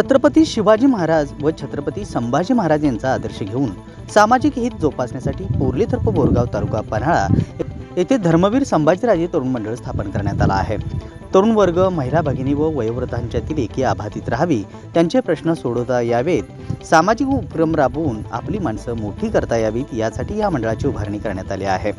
छत्रपती शिवाजी महाराज व छत्रपती संभाजी महाराज यांचा आदर्श घेऊन सामाजिक हित जोपासण्यासाठी पोर्ली तर्फ बोरगाव तालुका पन्हाळा येथे धर्मवीर संभाजीराजे तरुण मंडळ स्थापन करण्यात आला आहे. तरुण वर्ग महिला भगिनी व वयोवृद्धांच्यातील एकी आभातीत राहावी त्यांचे प्रश्न सोडवता यावेत. सामाजिक उपक्रम राबवून आपली माणसं मोठी करता यावीत यासाठी या मंडळाची उभारणी करण्यात आली आहे.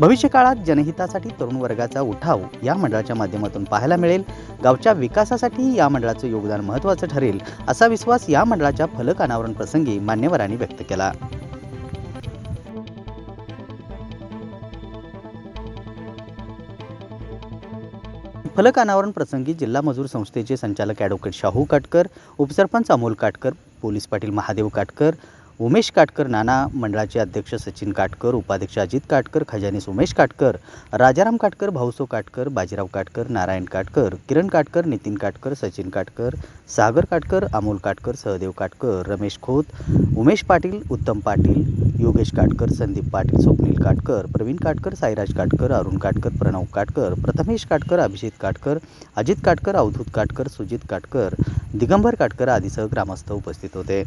भविष्य काळात जनहितासाठी तरुण वर्गाचा उठाव या मंडळाच्या माध्यमातून पाहायला मिळेल. गावच्या विकासासाठी या मंडळाचं योगदान महत्त्वाचं ठरेल असा विश्वास या मंडळाच्या फलक अनावरण प्रसंगी मान्यवरांनी व्यक्त केला. फलक अनावरण प्रसंगी जिल्हा मजूर संस्थेचे संचालक ॲडव्होकेट शाहू काटकर उपसरपंच अमोल काटकर पोलीस पाटील महादेव काटकर उमेश काटकर नाना मंडळाचे अध्यक्ष सचिन काटकर उपाध्यक्ष अजित काटकर खजानीस उमेश काटकर राजाराम काटकर भाऊसो काटकर बाजीराव काटकर नारायण काटकर किरण काटकर नितीन काटकर सचिन काटकर सागर काटकर अमोल काटकर सहदेव काटकर रमेश खोत उमेश पाटील उत्तम पाटील योगेश काटकर संदीप पाटील स्वप्नील काटकर प्रवीण काटकर साईराज काटकर अरुण काटकर प्रणव काटकर प्रथमेश काटकर अभिजित काटकर अजित काटकर अवधूत काटकर सुजित काटकर दिगंबर काटकर आदीसह ग्रामस्थ उपस्थित होते.